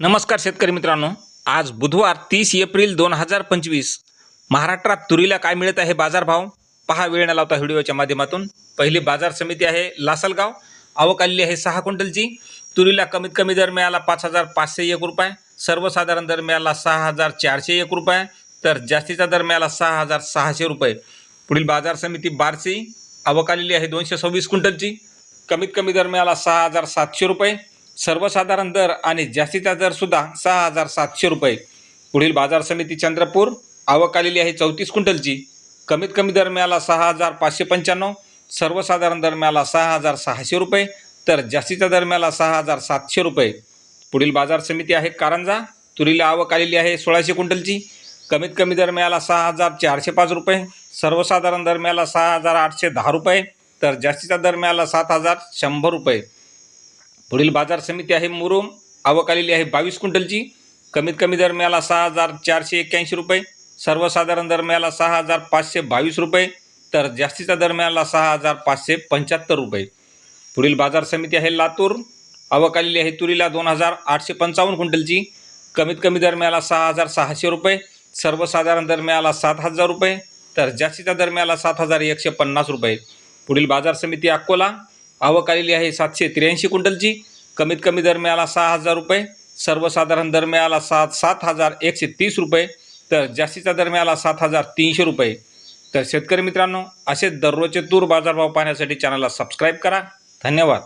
नमस्कार शेतकरी मित्रांनो. आज बुधवार तीस एप्रिल दोन हजार पंचवीस. महाराष्ट्रात तुरीला काय मिळत आहे बाजारभाव? पहा वेळ न लावता व्हिडिओच्या माध्यमातून. पहिली बाजार समिती आहे लासलगाव. आवक आलेली आहे सहा क्विंटलची. तुरीला कमीत कमी दर मिळाला पाच हजार पाचशे एक रुपये. सर्वसाधारण दर मिळाला सहा हजार चारशे एक रुपये. तर जास्तीचा दर मिळाला सहा हजार सहाशे रुपये. पुढील बाजार समिती बारसी आवक आलेली आहे दोनशे सव्वीस क्विंटलची. कमीत कमी दर मिळाला सहा हजार सातशे रुपये. सर्वसाधारण दर आणि जास्तीचा दरसुद्धा सहा हजार सातशे रुपये. पुढील बाजार समिती चंद्रपूर आवक आलेली आहे चौतीस क्विंटलची. कमीत कमी दर मिळाला सहा हजार पाचशे पंच्याण्णव सर्वसाधारण दर मिळाला सहा हजार सहाशे रुपये तर जास्तीचा दर मिळाला सहा हजार सातशे रुपये. पुढील बाजार समिती आहे कारंजा तुरीला आवक आलेली आहे सोळाशे क्विंटलची. कमीत कमी दर मिळाला सहा हजार चारशे पाच रुपये सर्वसाधारण दर मिळाला सहा हजार आठशे दहा रुपये तर जास्तीचा दर मिळाला सात हजार शंभर रुपये. पुढील बाजार समिती आहे मुरुम. आवक आलेली आहे बावीस क्विंटलची. कमीत कमी दर मिळाला सहा हजार चारशे एक्क्याऐंशी रुपये. सर्वसाधारण दर मिळाला सहा हजार पाचशे बावीस रुपये. तर जास्तीचा दर मिळाला सहा हजार पाचशे पंच्याहत्तर रुपये. पुढील बाजार समिती आहे लातूर. आवक आलेली आहे तुरीला दोन हजार आठशे पंचावन्न क्विंटलची. कमीत कमी दर मिळाला सहा हजार सहाशे रुपये. सर्वसाधारण दर मिळाला सात हजार रुपये. तर जास्तीचा दर मिळाला सात हजार एकशे पन्नास रुपये. पुढील बाजार समिती अकोला. आवक आलेली आहे सातशे त्र्याऐंशी क्विंटलची. कमीत कमी दर मिळाला सहा हजार रुपये. सर्वसाधारण दर मिळाला सात सात हजार एकशे तीस रुपये. तर जास्तीचा दर मिळाला सात हजार तीनशे रुपये. तर शेतकरी मित्रांनो असे दररोजचे तूर बाजारभाव पाहण्यासाठी चॅनलला सबस्क्राईब करा. धन्यवाद.